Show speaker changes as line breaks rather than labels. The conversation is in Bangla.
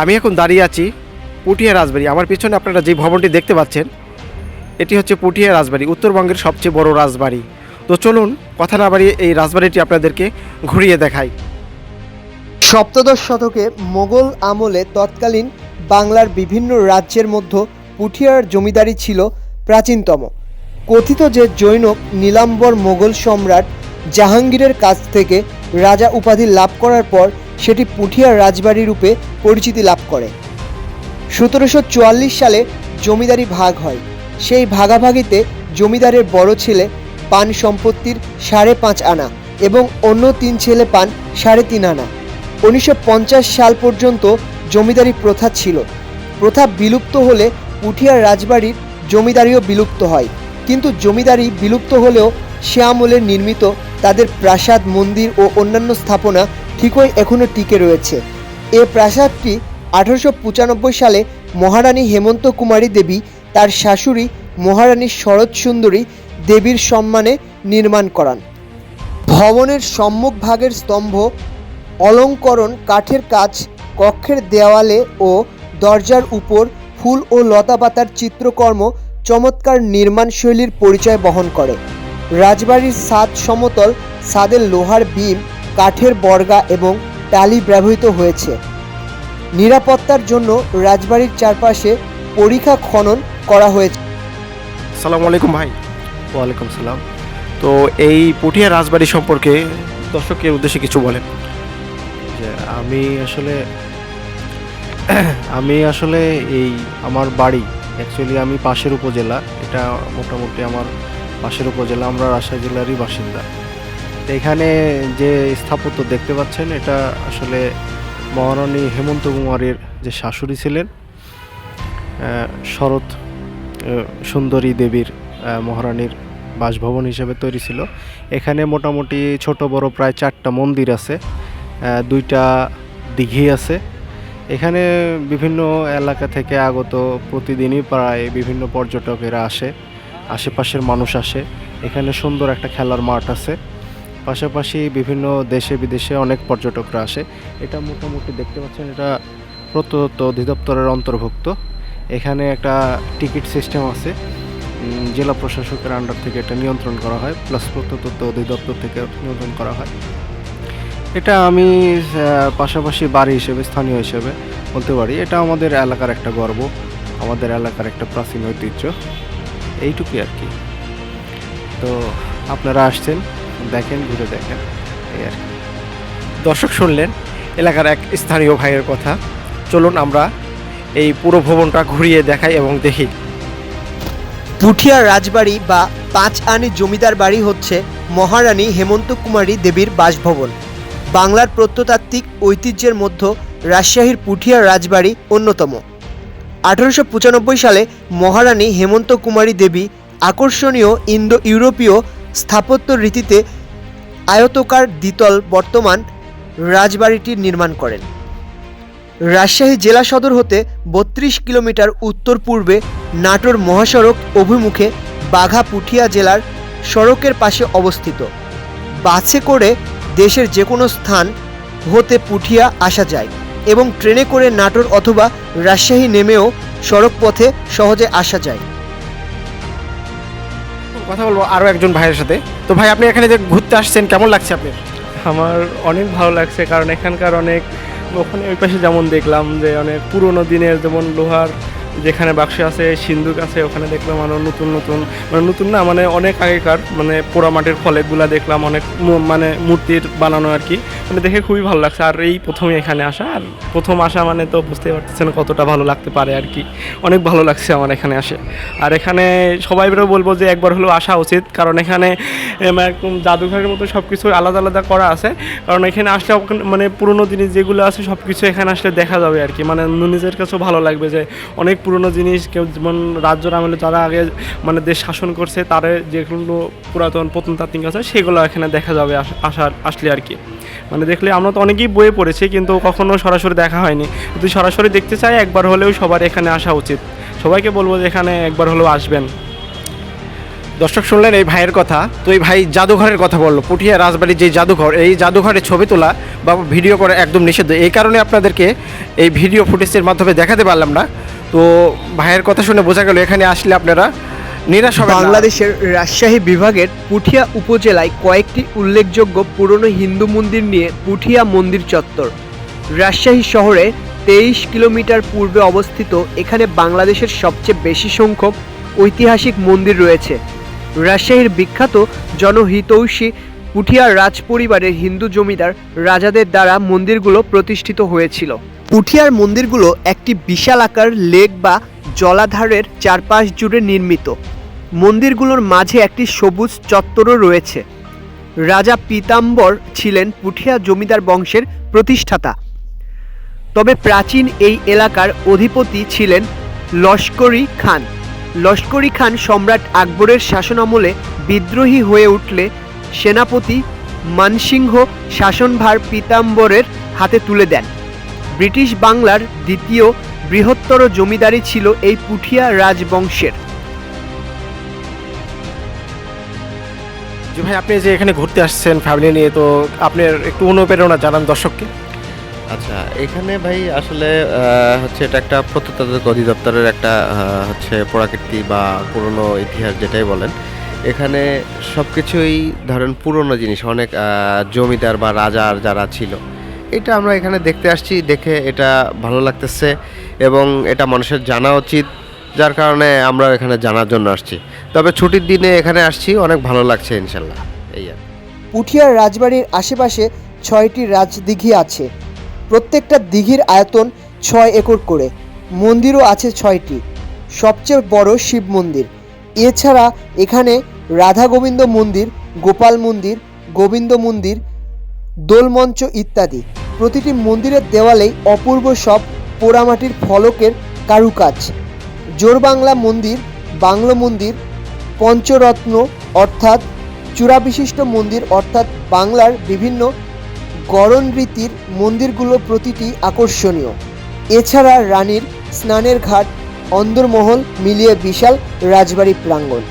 আমি এখন দাঁড়িয়ে আছি পুটিয়া রাজবাড়ি। আমার পিছনে আপনারা যে ভবনটি দেখতে পাচ্ছেন, এটি হচ্ছে পুটিয়া রাজবাড়ি, উত্তরবঙ্গের সবচেয়ে বড় রাজবাড়ি। তো চলুন, কথা না বাড়িয়ে এই রাজবাড়িটি আপনাদেরকে ঘুরিয়ে দেখাই।
সপ্তদশ শতকে মোগল আমলে তৎকালীন বাংলার বিভিন্ন রাজ্যের মধ্যে পুঠিয়ার জমিদারি ছিল প্রাচীনতম। কথিত যে জৈনক নীলাম্বর মোগল সম্রাট জাহাঙ্গীরের কাছ থেকে রাজা উপাধি লাভ করার পর সেটি পুঠিয়ার রাজবাড়ি রূপে পরিচিতি লাভ করে। সতেরোশো চুয়াল্লিশ সালে জমিদারি ভাগ হয়। সেই ভাগাভাগিতে জমিদারের বড় ছেলে পান সম্পত্তির সাড়ে পাঁচ আনা এবং অন্য তিন ছেলে পান সাড়ে তিন আনা। উনিশশো পঞ্চাশ সাল পর্যন্ত জমিদারি প্রথা ছিল। প্রথা বিলুপ্ত হলে পুঠিয়ার রাজবাড়ির জমিদারিও বিলুপ্ত হয়। কিন্তু জমিদারি বিলুপ্ত হলেও আমলে নির্মিত তাদের প্রাসাদ, মন্দির ও অন্যান্য স্থাপনা ঠিকই এখনও টিকে রয়েছে। এ প্রাসাদটি আঠারোশো পঁচানব্বই সালে মহারানী হেমন্ত কুমারী দেবী, তার শাশুড়ি মহারানী শরৎ সুন্দরী দেবীর সম্মানে নির্মাণ করান। ভবনের সম্মুখ ভাগের স্তম্ভ, অলঙ্করণ, কাঠের কাজ, কক্ষের দেওয়ালে ও দরজার উপর ফুল ও লতাপাতার চিত্রকর্ম চমৎকার নির্মাণ শৈলীর পরিচয় বহন করে। রাজবাড়ির ছাদ সমতল, সাদের লোহার বিম কাঠের বর্গা এবং টালি ব্যবহৃত হয়েছে। নিরাপত্তার জন্য রাজবাড়ির চারপাশে পরীক্ষা খনন করা হয়েছে।
সালাম আলাইকুম ভাই।
ওয়ালাইকুম সালাম।
তো এই পুঠিয়া রাজবাড়ি সম্পর্কে দর্শকের উদ্দেশ্যে কিছু বলেন।
যে আমি আসলে আমি আসলে এই আমার বাড়ি অ্যাকচুয়ালি আমি পাশের উপজেলা এটা মোটামুটি আমার পাশের উপজেলা আমরা রাজশাহী জেলারই বাসিন্দা। এখানে যে স্থাপত্য দেখতে পাচ্ছেন, এটা আসলে মহারানী হেমন্ত কুমারের যে শাশুড়ি ছিলেন শরৎ সুন্দরী দেবীর মহারানীর বাসভবন হিসেবে তৈরি ছিল। এখানে মোটামুটি ছোট, বড় প্রায় চারটা মন্দির আছে দুইটা দিঘি আছে। এখানে বিভিন্ন এলাকা থেকে আগত প্রতিদিনই প্রায় বিভিন্ন পর্যটকেরা আসে, আশেপাশের মানুষ আসে। এখানে সুন্দর একটা খেলার মাঠ আছে। পাশাপাশি বিভিন্ন দেশে বিদেশে অনেক পর্যটকরা আসে। এটা মোটামুটি দেখতে পাচ্ছেন, এটা প্রত্যন্ত অধিদপ্তরের অন্তর্ভুক্ত। এখানে একটা টিকিট সিস্টেম আছে। জেলা প্রশাসকের আন্ডার থেকে এটা নিয়ন্ত্রণ করা হয় প্লাস প্রত্যন্ত অধিদপ্তর থেকে নিয়ন্ত্রণ করা হয়। এটা আমি পাশাপাশি বাড়ি হিসেবে, স্থানীয় হিসেবে বলতে পারি। এটা আমাদের এলাকার একটা গর্ব, আমাদের এলাকার একটা প্রাচীন ঐতিহ্য। এইটুকুই আর কি। তো আপনারা আসছেন দেখেন, ঘুরে দেখেন। এই আর
দর্শক শুনলেন, এলাকার এক স্থানীয় ভাইয়ের কথা। চলুন আমরা এই পুরো ভবনটা ঘুরিয়ে দেখাই এবং দেখি।
পুঠিয়া রাজবাড়ি বা পাঁচ আনি জমিদার বাড়ি হচ্ছে মহারানী হেমন্ত কুমারী দেবীর বাসভবন। বাংলার প্রত্নতাত্ত্বিক ঐতিহ্যের মধ্যে রাজশাহীর পুঠিয়া রাজবাড়ি অন্যতম। আঠারোশো পঁচানব্বই সালে মহারানী হেমন্ত কুমারী দেবী আকর্ষণীয় ইন্দো ইউরোপীয় স্থাপত্য রীতিতে আয়তকার দ্বিতল বর্তমান রাজবাড়িটির নির্মাণ করেন। রাজশাহী জেলা সদর হতে বত্রিশ কিলোমিটার উত্তর পূর্বে নাটোর মহাসড়ক অভিমুখে বাঘা পুঠিয়া জেলার সড়কের পাশে অবস্থিত। বাসে করে দেশের যে কোনো স্থান হতে পুঠিয়া আসা যায় এবং ট্রেনে করে নাটোর অথবা রাজশাহী নেমেও সড়ক পথে সহজে আসা যায়।
কথা বলব আরও একজন ভাইয়ের সাথে। তো ভাই, আপনি এখানে যে ঘুরতে আসছেন, কেমন লাগছে আপনি
আমার অনেক ভালো লাগছে, কারণ এখানকার অনেক, ওখানে ওই পাশে যেমন দেখলাম যে অনেক পুরনো দিনের যেমন লোহার যেখানে বাক্স আছে, সিন্দুক আছে, ওখানে দেখলাম আরও নতুন নতুন মানে নতুন না মানে অনেক আগেকার মানে পোড়া মাটির ফলেগুলা দেখলাম, অনেক মানে মূর্তির বানানো আর কি। মানে দেখে খুবই ভালো লাগছে। আর এই প্রথমে এখানে আসা। আর প্রথম আসা মানে তো বুঝতে পারতেছেন কতটা ভালো লাগতে পারে আর কি। অনেক ভালো লাগছে আমার এখানে আসে। আর এখানে সবাই বলব যে একবার হলেও আসা উচিত। কারণ এখানে একদম জাদুঘরের মতো সব কিছু আলাদা আলাদা করা আছে। কারণ এখানে আসলে মানে পুরনো জিনিস যেগুলো আছে সব কিছু এখানে আসলে দেখা যাবে আর কি। মানে নিজের কাছেও ভালো লাগবে যে অনেক পুরনো জিনিস কেউ যেমন রাজ্যর আমলে যারা আগে মানে দেশ শাসন করছে, তারা যেগুলো পুরাতন প্রত্নতাত্ত্বিক আছে, সেগুলো এখানে দেখা যাবে আসার, আসলে আর কি। মানে দেখলে আমরা তো অনেকেই বইয়ে পড়েছি, কিন্তু কখনো সরাসরি দেখা হয়নি। যদি সরাসরি দেখতে চাই, একবার হলেও সবার এখানে আসা উচিত। সবাইকে বলব যে এখানে একবার হলেও আসবেন।
দর্শক শুনলেন এই ভাইয়ের কথা, তো এই ভাই জাদুঘরের কথা বলল। পুঠিয়া রাজবাড়ির যে জাদুঘর, এই জাদুঘরে ছবি তোলা বা ভিডিও করা একদম নিষিদ্ধ। এই কারণে আপনাদেরকে এই ভিডিও ফুটেজের মাধ্যমে দেখাতে পারলাম না। তো ভাইয়ের কথা শুনে বোঝা গেল, এখানে আসলে আপনারা নিরাশ হবেন না।
বাংলাদেশের রাজশাহী বিভাগের পুঠিয়া উপজেলায় কয়েকটি উল্লেখযোগ্য পুরনো হিন্দু মন্দির নিয়ে পুঠিয়া মন্দির চত্বর। রাজশাহী শহরে তেইশ কিলোমিটার পূর্বে অবস্থিত এখানে বাংলাদেশের সবচেয়ে বেশি সংখ্যক ঐতিহাসিক মন্দির রয়েছে। রাজশাহীর বিখ্যাত জনহিতৈষী পুঠিয়া রাজ পরিবারের হিন্দু জমিদার রাজাদের দ্বারা মন্দিরগুলো প্রতিষ্ঠিত হয়েছিল। পুঠিয়ার মন্দিরগুলো একটি বিশাল আকার লেক বা জলাধারের চারপাশ জুড়ে নির্মিত। মন্দিরগুলোর মাঝে একটি সবুজ চত্বরও রয়েছে। রাজা পীতাম্বর ছিলেন পুঠিয়া জমিদার বংশের প্রতিষ্ঠাতা। তবে প্রাচীন এই এলাকার অধিপতি ছিলেন লস্করি খান। লস্করি খান সম্রাট আকবরের শাসনামলে বিদ্রোহী হয়ে উঠলে সেনাপতি মানসিংহ শাসনভার পীতাম্বরের হাতে তুলে দেন। ব্রিটিশ বাংলার দ্বিতীয় বৃহত্তর জমিদারি ছিল এই পুঠিয়া রাজবংশের।
যে ভাই আপনি যে এখানে ঘুরতে আসছেন ফ্যামিলি নিয়ে তো আপনার একটু অনুপ্রেরণা জানান দর্শককে।
আচ্ছা এখানে ভাই আসলে হচ্ছে এটা একটা প্রত্নতত্ত্ব অধিদপ্তরের একটা হচ্ছে প্রকৃতি বা পুরনো ইতিহাস যেটাই বলেন। এখানে সব কিছুই ধরেন পুরনো জিনিস অনেক জমিদার বা রাজার যারা ছিল। এটা আমরা এখানে দেখতে আসছি দেখে এটা ভালো লাগতেছে। এবং এটা মানুষের জানা উচিত, যার কারণে আমরা এখানে জানার জন্য আসছি। তবে ছুটির দিনে এখানে আসছি, অনেক ভালো লাগছে ইনশাল্লাহ। এই আর
পুঠিয়ার রাজবাড়ির আশেপাশে ছয়টি রাজদিঘি আছে। প্রত্যেকটা দিঘির আয়তন ছয় একর করে। মন্দিরও আছে ছয়টি। সবচেয়ে বড় শিব মন্দির। এছাড়া এখানে রাধা গোবিন্দ মন্দির, গোপাল মন্দির, গোবিন্দ মন্দির, দোলমঞ্চ ইত্যাদি। প্রতিটি মন্দিরের দেওয়ালেই অপূর্ব সব পোড়ামাটির ফলকের কারুকাজ। জোরবাংলা মন্দির, বাংলো মন্দির, পঞ্চরত্ন অর্থাৎ চূড়াবিশিষ্ট মন্দির অর্থাৎ বাংলার বিভিন্ন গড়ন রীতির মন্দিরগুলো প্রতিটি আকর্ষণীয়। এছাড়া রানীর স্নানের ঘাট, অন্দরমহল মিলিয়ে বিশাল রাজবাড়ি প্রাঙ্গণ।